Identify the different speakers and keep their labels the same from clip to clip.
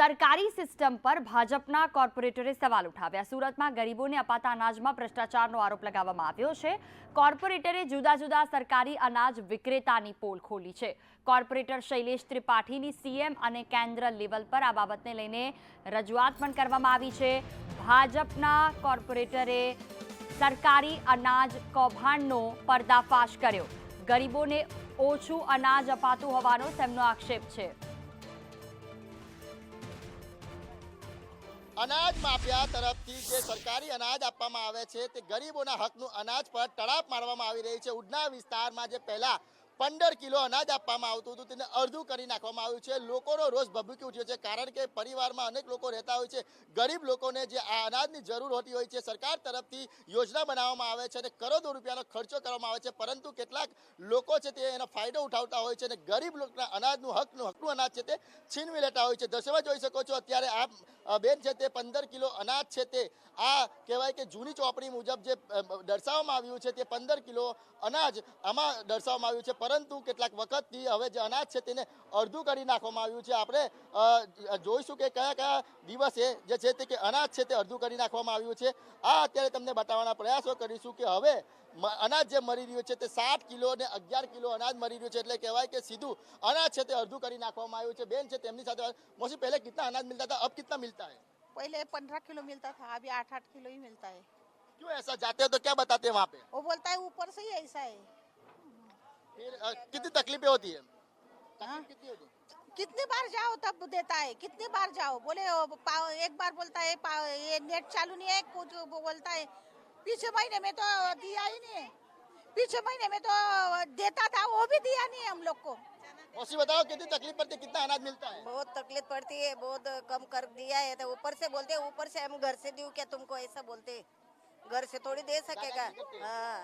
Speaker 1: સરકારી સિસ્ટમ પર ભાજપના કોર્પોરેટરે સવાલ ઉઠાવ્યા. સુરતમાં ગરીબોને અપાતા અનાજમાં ભ્રષ્ટાચારનો આરોપ લગાવવામાં આવ્યો છે. કોર્પોરેટરે જુદા જુદા સરકારી અનાજ વિક્રેતાની પોલ ખોલી છે. કોર્પોરેટર શૈલેષ ત્રિપાઠીની સીએમ અને કેન્દ્ર લેવલ પર આ બાબતને લઈને રજૂઆત પણ કરવામાં આવી છે. ભાજપના કોર્પોરેટરે સરકારી અનાજ કૌભાંડનો પર્દાફાશ કર્યો. ગરીબોને ઓછું અનાજ અપાતું હોવાનો તેમનો આક્ષેપ છે.
Speaker 2: અનાજ માફિયા તરફથી જે સરકારી અનાજ આપવામાં આવે છે તે ગરીબોના હકનું અનાજ પર તડાપ મારવામાં આવી રહી છે. ઉડના વિસ્તારમાં જે પહેલા પંદર કિલો અનાજ આપવામાં આવતું હતું તેને અડધું કરી નાખવામાં આવ્યું છે. લોકોનો રોષ ભભૂકી ઉઠ્યો છે કારણ કે પરિવારમાં અનેક લોકો રહેતા હોય છે. ગરીબ લોકોને જે આ અનાજની જરૂર હોતી હોય છે સરકાર તરફથી યોજના બનાવવામાં આવે છે અને કરોડો રૂપિયાનો ખર્ચો કરવામાં આવે છે. પરંતુ કેટલાક લોકો છે તે એનો ફાયદો ઉઠાવતા હોય છે અને ગરીબ લોકોના અનાજનું હકનું હકનું અનાજ છે તે છીનવી લેતા હોય છે. દર્શકમાં જોઈ શકો છો, અત્યારે આ બેન છે તે પંદર કિલો અનાજ છે તે. આ કહેવાય કે જૂની ચોપડી મુજબ જે દર્શાવવામાં આવ્યું છે તે પંદર કિલો અનાજ આમાં દર્શાવવામાં આવ્યું છે. પરંતુ કેટલાક વખતથી હવે જે અનાજ છે તેને અડધું કરી નાખવામાં આવ્યું છે. આપણે જોઈશું કે કયા કયા દિવસે જે છે તે કે અનાજ છે તે અડધું કરી નાખવામાં આવ્યું છે. આ અત્યારે તમને બતાવવાના પ્રયાસો કરીશું કે હવે अनाज जो मरी રહ્યું છે તે સાત કિલો અને અગિયાર કિલો અનાજ મળી રહ્યું છે એટલે કહેવાય કે સીધું અનાજ છે તે અડધું કરી નાખવામાં આવ્યું मिलता था अब कितना मिलता है
Speaker 3: पहले पंद्रह किलो मिलता था अभी आठ आठ किलो ही मिलता है।
Speaker 2: क्यों ऐसा जाते हो तो क्या बताते हैं वहाँ पे?
Speaker 3: वो बोलता है ऊपर से ही ऐसा है।
Speaker 2: फिर कितनी तकलीफें होती है?
Speaker 3: हाँ।
Speaker 2: कितनी
Speaker 3: बार जाओ तब देता है कितनी बार जाओ? बोले एक बार बोलता है ये नेट चालू नहीं है कुछ बोलता है पीछे महीने में तो दिया ही नहीं है। पीछे महीने में तो देता था वो भी दिया नहीं है हम लोग को।
Speaker 2: मौसी बताओ कितनी तकलीफ़ पड़ती है कितना अनाज मिलता है?
Speaker 4: बहुत तकलीफ़ पड़ती है बहुत कम कर दिया है तो ऊपर से बोलते हैं ऊपर से हम घर से दूँ क्या तुमको ऐसा बोलते घर से थोड़ी दे सकेगा। हाँ।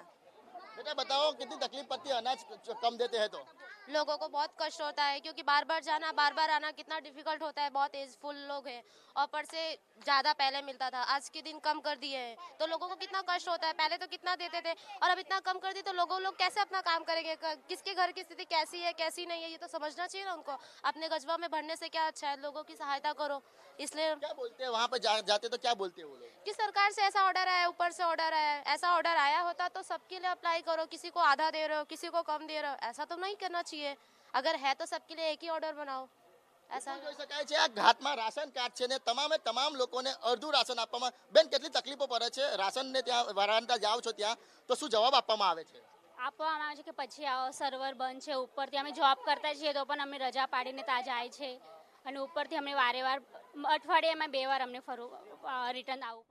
Speaker 2: बेटा बताओ कितनी तकलीफ़ पड़ती है अनाज कम देते हैं तो?
Speaker 5: लोगों को बहुत कष्ट होता है क्योंकि बार बार जाना बार बार आना कितना डिफ़िकल्ट होता है बहुत एज फुल लोग हैं और पर से ज़्यादा पहले मिलता था आज के दिन कम कर दिए हैं तो लोगों को कितना कष्ट होता है पहले तो कितना देते थे और अब इतना कम कर दी तो लोगों लोग कैसे अपना काम करेंगे किसके घर की स्थिति कैसी है कैसी नहीं है ये तो समझना चाहिए ना उनको अपने गजबा में भरने से क्या अच्छा है लोगों की सहायता करो इसलिए
Speaker 2: क्या बोलते हैं वहाँ पे जा, जाते तो क्या बोलते हैं वो लोग?
Speaker 5: कि सरकार से ऐसा ऑर्डर आया है ऊपर से ऑर्डर आया है ऐसा ऑर्डर आया होता तो सबके लिए अप्लाई करो किसी को आधा दे रहे हो किसी को कम दे रहे हो ऐसा तो नहीं करना चाहिए। છીએ અગર હે તો સબકે લિયે એક હી ઓર્ડર બનાઓ એસા
Speaker 2: જોઈ શકાય છે આ ઘાટમાં રાશન કાર્ડ છે ને તમામે તમામ લોકોને અડધું રાશન આપવામાં બેન કેટલી તકલીફો પડે છે? રાશન ને ત્યાં વરાંડા જાઓ છો ત્યાં તો શું જવાબ આપવામાં આવે છે?
Speaker 6: આપવામાં આવે છે કે પછી આવો સર્વર બંધ છે ઉપરથી અમે જોબ કરતા છીએ તો પણ અમે રજા પાડીને ત્યાં જાય છે. અને ઉપરથી અમે વારે વાર અઠવાડિયામાં બે વાર અમને ફરવું રિટર્ન આવું